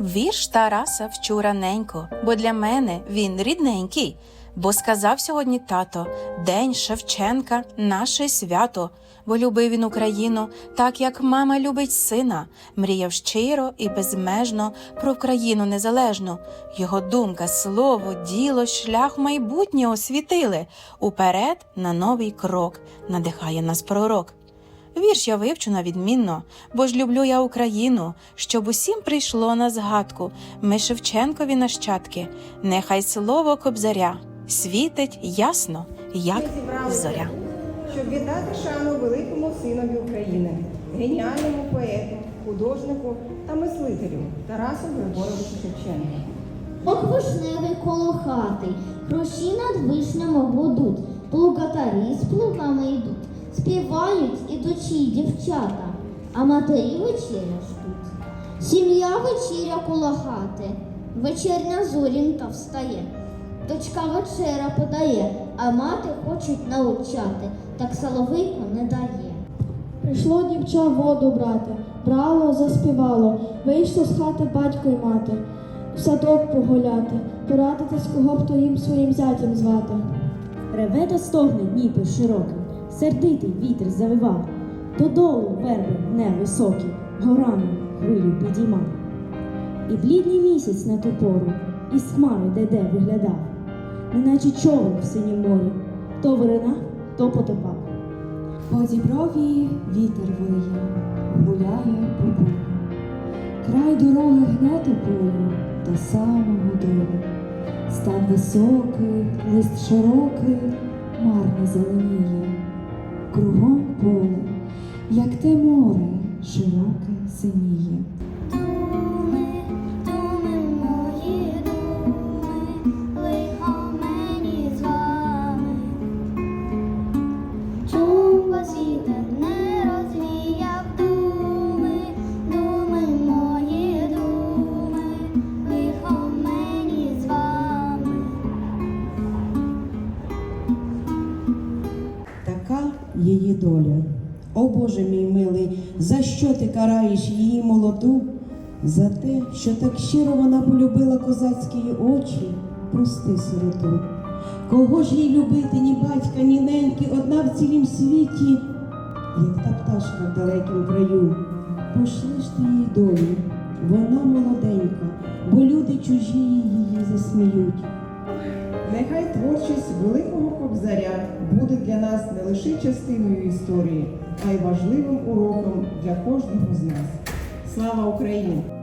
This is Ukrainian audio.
Вірш Тараса вчу раненько, бо для мене він рідненький. Бо сказав сьогодні тато День Шевченка, наше свято, бо любив він Україну, так як мама любить сина, мріяв щиро і безмежно про Україну незалежну. Його думка, слово, діло, шлях майбутнє освітили. Уперед на новий крок надихає нас пророк. Вірш я вивчу на відмінно, бо ж люблю я Україну, щоб усім прийшло на згадку. Ми Шевченкові нащадки, нехай слово кобзаря світить ясно, як зоря. щоб віддати шану великому синові України, геніальному поету, художнику та мислителю Тарасу Григоровичу Шевченку. Ок вишневий коло хати, гроші над вишнями гудуть, плугатарі з плугами йдуть, співають ідучі дівчата, а матері вечеря ждуть. Сім'я вечеря коло хати, вечерня зорінка встає. Дочка вечеря подає, а мати хочуть научати, так соловейко не дає. Прийшло дівча воду брати, брало, заспівало, вийшло з хати батько й мати, в садок погуляти, порадитись, кого б то їм своїм зятям звати. Реве та стогне Дніпр широкий, сердитий вітер завивав, додолу верби не високі, горами хвилю підіймав. І блідний місяць на ту пору із хмари де-де виглядав, неначе човен в синім морі, то виринав, то потопав. По діброві вітер виє, гуляє по полю. Край дороги гне тобою до самого долу. Стан високий, лист широкий, марно зеленіє. Кругом поле, як те море, широке синіє. Її доля. О Боже мій милий, за що ти караєш її молоду? За те, що так щиро вона полюбила козацькі очі, прости сироту. Кого ж їй любити, ні батька, ні неньки, одна в цілім світі, як та пташка в далекім краю. Пошли ж ти їй долю, вона молоденька, бо люди чужі її засміють. Нехай творчість великого кобзаря буде для нас не лише частиною історії, а й важливим уроком для кожного з нас. Слава Україні!